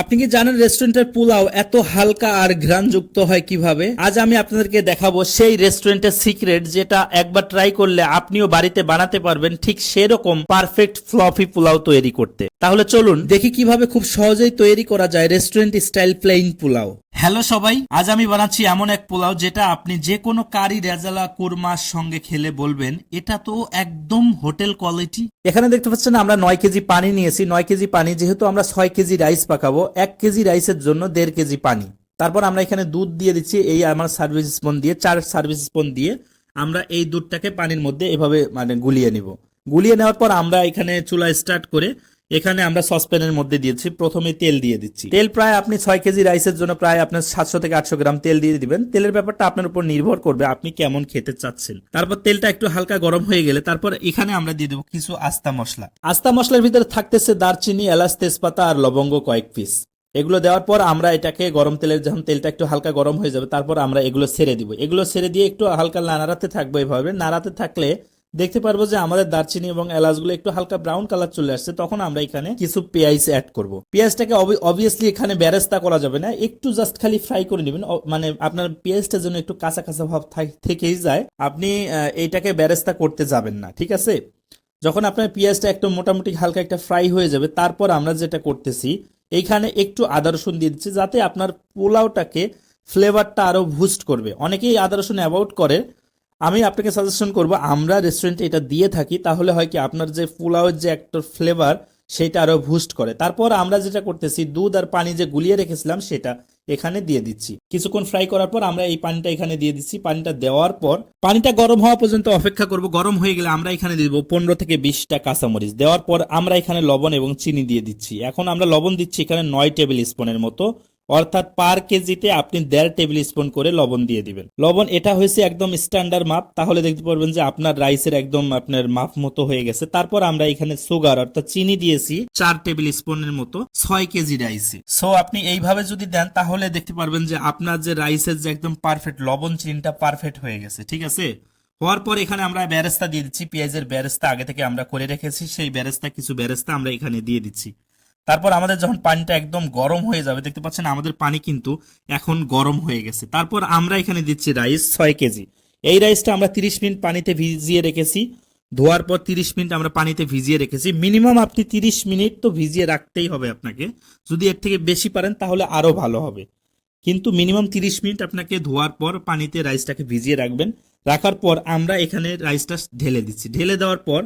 আপনি কি জানেন রেস্টুরেন্টের পোলাও এত হালকা আর ঘ্রাণযুক্ত হয় কীভাবে? আজ আমি আপনাদেরকে দেখাবো সেই রেস্টুরেন্টের সিক্রেট যেটা একবার ট্রাই করলে আপনিও বাড়িতে বানাতে পারবেন ঠিক সেরকম পারফেক্ট ফ্লফি পোলাও তৈরি করতে। তাহলে চলুন দেখি কীভাবে খুব সহজেই তৈরি করা যায় restaurant style plain pulao. Hello সবাই, আজ আমি বানাচ্ছি এমন এক পোলাও যেটা আপনি যে কোনো কারি, রেজালা, কুরমার সঙ্গে খেলে বলবেন, এটা তো একদম হোটেল কোয়ালিটি। এখানে দেখতে পাচ্ছেন আমরা নয় কেজি পানি নিয়েছি। নয় কেজি পানি যেহেতু আমরা ছয় কেজি রাইস পাকাবো, এক কেজি রাইসের জন্য দেড় কেজি পানি। তারপর আমরা এখানে দুধ দিয়ে দিচ্ছি, এই আমার সার্ভিস স্পুন দিয়ে, চার সার্ভিস স্পুন দিয়ে আমরা এই দুধটাকে পানির মধ্যে এভাবে মানে গুলিয়ে নিব। গুলিয়ে নেওয়ার পর আমরা এখানে চুলা স্টার্ট করে এখানে আমরা সসপ্যানের মধ্যে দিয়েছি। প্রথমে তেল দিয়ে দিচ্ছি। তেল প্রায় আপনি ছয় কেজি রাইসের জন্য প্রায় আপনার সাতশো থেকে আটশো গ্রাম তেল দিয়ে দিবেন। তেলের ব্যাপারটা আপনার উপর নির্ভর করবে আপনি কেমন খেতে চাচ্ছেন। তারপর তেলটা একটু হালকা গরম হয়ে গেলে তারপর এখানে আমরা দিয়ে দেবো কিছু আস্তা মশলা। আস্তা মশলার ভিতরে থাকতেছে দারচিনি, এলাচ, তেজপাতা আর লবঙ্গ কয়েক পিস। এগুলো দেওয়ার পর আমরা এটাকে গরম তেলের যখন তেলটা একটু হালকা গরম হয়ে যাবে, তারপর আমরা এগুলো ছেড়ে দিব। এগুলো ছেড়ে দিয়ে একটু হালকা নাড়াতে থাকব এভাবে। নাড়াতে থাকলে দেখতে পারব যে আমাদের দারচিনি এবং এলাচগুলো একটু হালকা ব্রাউন কালার চলে আসছে, তখন আমরা এখানে কিছু পেঁয়াজ অ্যাড করব। পেঁয়াজটাকে অবভিয়াসলি এখানে ব্যারেস্তা করা যাবে না, একটু জাস্ট খালি ফ্রাই করে নেবেন। মানে আপনার পেঁয়াজটা যেন একটু কাঁচা কাঁচা ভাব থাক- থেকেই যায়, আপনি এইটাকে ব্যারেস্তা করতে যাবেন না, ঠিক আছে? যখন আপনার পেঁয়াজটা একটু মোটামুটি হালকা একটা ফ্রাই হয়ে যাবে, তারপর আমরা যেটা করতেছি এইখানে একটু আদা রসুন দিয়ে দিচ্ছি, যাতে আপনার পোলাওটাকে ফ্লেভারটা আরও বুস্ট করবে। অনেকেই আদা রসুন অ্যাভয়েড করে আমি আপনাকে সাজেশন করব, আমরা রেস্টুরেন্টে এটা দিয়ে থাকি, তাহলে হয় কি আপনার যে পোলাওয়ের যে একটা ফ্লেভার সেটা আরও বুস্ট করে। তারপর আমরা যেটা করতেছি, দুধ আর পানি যে গুলিয়ে রেখেছিলাম, সেটা এখানে দিয়ে দিচ্ছি। কিছুক্ষণ ফ্রাই করার পর আমরা এই পানিটা এখানে দিয়ে দিচ্ছি। পানিটা দেওয়ার পর, পানিটা গরম হওয়া পর্যন্ত অপেক্ষা করব। গরম হয়ে গেলে আমরা এখানে দেবো পনেরো থেকে বিশটা কাঁচামরিচ। দেওয়ার পর আমরা এখানে লবণ এবং চিনি দিয়ে দিচ্ছি। এখন আমরা লবণ দিচ্ছি এখানে নয় টেবিল স্পুনের মতো। অর্থাৎ পার কেজিতে আপনি দেড় টেবিল স্পুন করে লবণ দিয়ে দিবেন। লবণ, এটা হয়েছে একদম স্ট্যান্ডার্ড মাপ। তাহলে দেখতে পারবেন যে আপনার রাইসের একদম আপনার মাপ মতো হয়ে গেছে। তারপর আমরা এখানে সুগার, অর্থাৎ চিনি দিয়েছি চার টেবিল স্পুনের মতো, ছয় কেজি রাইসে। সো আপনি এইভাবে যদি দেন, তাহলে দেখতে পারবেন যে আপনার যে রাইসের যে একদম পারফেক্ট লবণ চিনিটা পারফেক্ট হয়ে গেছে। ঠিক আছে? হওয়ার পর এখানে আমরা ব্যারেস্তা দিয়ে দিচ্ছি। পেঁয়াজের ব্যারেস্তা আগে থেকে আমরা করে রেখেছি। সেই ব্যারেস্তা, কিছু ব্যারেস্তা আমরা এখানে দিয়ে দিচ্ছি। তারপর আমাদের যখন পানিটা একদম গরম হয়ে যাবে, দেখতে পাচ্ছেন আমাদের পানি কিন্তু এখন গরম হয়ে গেছে। তারপর আমরা এখানে দিচ্ছি রাইস ছয় কেজি। এই রাইসটা আমরা তিরিশ মিনিট পানিতে ভিজিয়ে রেখেছি। ধোয়ার পর তিরিশ মিনিট আমরা পানিতে ভিজিয়ে রেখেছি। মিনিমাম আপনি তিরিশ মিনিট তো ভিজিয়ে রাখতেই হবে আপনাকে। যদি এর থেকে বেশি পারেন তাহলে আরও ভালো হবে। কিন্তু মিনিমাম তিরিশ মিনিট আপনাকে ধোয়ার পর পানিতে রাইসটাকে ভিজিয়ে রাখবেন। রাখার পর আমরা এখানে রাইসটা ঢেলে দিচ্ছি। ঢেলে দেওয়ার পর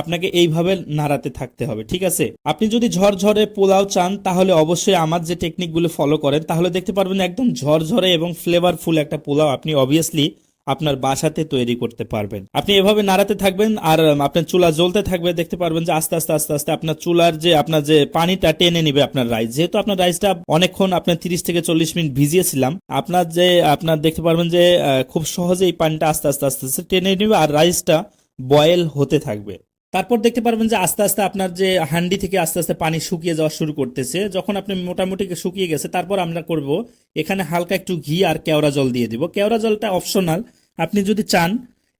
আপনাকে এইভাবে নাড়াতে থাকতে হবে, ঠিক আছে? আপনি যদি ঝরঝরে পোলাও চান, তাহলে অবশ্যই আমার যে টেকনিকগুলো ফলো করেন, তাহলে দেখতে পারবেন একদম ঝরঝরে এবং ফ্লেভারফুল একটা পোলাও আপনি অবভিয়াসলি আপনার বাসাতে তৈরি করতে পারবেন। আপনি এভাবে নাড়াতে থাকবেন আর আপনার চুলা জ্বলতে থাকবে, দেখতে পারবেন যে আস্তে আস্তে আস্তে আস্তে আপনার চুলার যে, আপনার যে পানিটা টেনে নিবে আপনার রাইস যেহেতু আপনার রাইসটা অনেকক্ষণ আপনার তিরিশ থেকে চল্লিশ মিনিট ভিজিয়েছিলাম, আপনার যে, আপনার দেখতে পারবেন যে খুব সহজে এই পানিটা আস্তে আস্তে আস্তে আস্তে টেনে নিবে আর রাইসটা বয়েল হতে থাকবে। তারপর দেখতে পারবেন যে আস্তে আস্তে আপনার যে হান্ডি থেকে আস্তে আস্তে পানি শুকিয়ে যাওয়া শুরু করতেছে। যখন আপনি মোটামুটি শুকিয়ে গেছে, তারপর আমরা করব, এখানে হালকা একটু ঘি আর কেওড়া জল দিয়ে দিব। কেওড়া জলটা অপশনাল আপনি যদি চান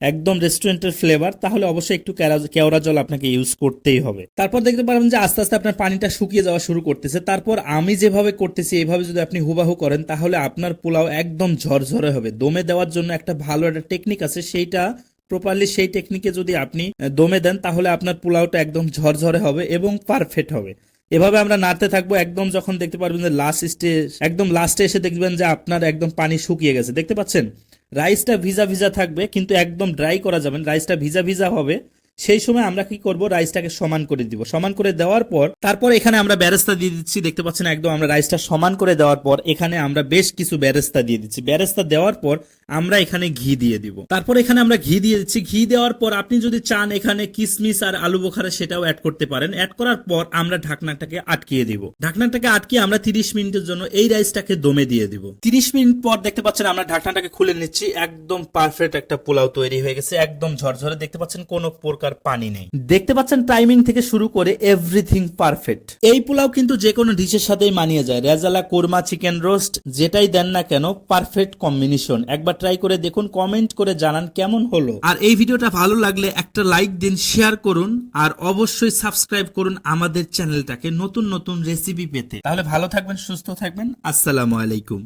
একদম রেস্টুরেন্টের ফ্লেভার তাহলে অবশ্যই একটু কেওড়া জল আপনাকে ইউজ করতেই হবে। তারপর দেখতে পারবেন যে আস্তে আস্তে আপনার পানিটা শুকিয়ে যাওয়া শুরু করতেছে। তারপর আমি যেভাবে করতেছি এইভাবে যদি আপনি হুবাহু করেন, তাহলে আপনার পোলাও একদম ঝরঝরে হবে। দমে দেওয়ার জন্য একটা ভালো একটা টেকনিক আছে, সেইটা প্রপারলি সেই টেকনিকে যদি আপনি দমে দেন, তাহলে আপনার পোলাওটা একদম ঝরঝরে হবে এবং পারফেক্ট হবে। এভাবে আমরা নাড়তে থাকব, একদম যখন দেখতে পারবেন যে লাস্ট স্টেজ একদম লাস্টে এসে দেখবেন যে আপনার একদম পানি শুকিয়ে গেছে। দেখতে পাচ্ছেন? রাইসটা ভিজা ভিজা থাকবে, কিন্তু একদম ড্রাই করা যাবেন রাইসটা ভিজা ভিজা হবে। সেই সময় আমরা কি করব? রাইসটাকে সমান করে দিব। সমান করে দেওয়ার পর, তারপর এখানে আমরা ব্যারেস্তা দিয়ে দিচ্ছি। দেখতে পাচ্ছেন একদম আমরা রাইসটা সমান করে দেওয়ার পর, এখানে আমরা বেশ কিছু ব্যারেস্তা দিয়ে দিচ্ছি। ব্যারেস্তা দেওয়ার পর আমরা এখানে ঘি দিয়ে দিব। তারপর এখানে আমরা ঘি দিয়ে দিচ্ছি। ঘি দেওয়ার পর আপনি যদি চান এখানে কিসমিস আর আলু বোখারা সেটাও অ্যাড করতে পারেন। অ্যাড করার পর আমরা ঢাকনাটাকে আটকিয়ে দিব। ঢাকনাটাকে আটকিয়ে আমরা তিরিশ মিনিটের জন্য এই রাইসটাকে দমে দিয়ে দিব। তিরিশ মিনিট পর দেখতে পাচ্ছেন আমরা ঢাকনাটাকে খুলে নিচ্ছি। একদম পারফেক্ট একটা পোলাও তৈরি হয়ে গেছে। একদম ঝরঝরে। দেখতে পাচ্ছেন কোনো প্রকার প্রকার পানি নেই। দেখতে পাচ্ছেন টাইমিং থেকে শুরু করে এভরিথিং পারফেক্ট এই পোলাও কিন্তু যে কোনো ডিশের সাথেই মানিয়ে যায়। রেজালা, কোরমা, চিকেন রোস্ট, যেটাই দেন না কেন পারফেক্ট কম্বিনেশন একবার ট্রাই করে দেখুন কমেন্ট করে জানান কেমন হলো। আর এই ভিডিওটা ভালো লাগলে একটা লাইক দিন শেয়ার করুন, আর অবশ্যই সাবস্ক্রাইব করুন আমাদের চ্যানেলটাকে নতুন নতুন রেসিপি পেতে। তাহলে ভালো থাকবেন, সুস্থ থাকবেন। আসসালামু আলাইকুম।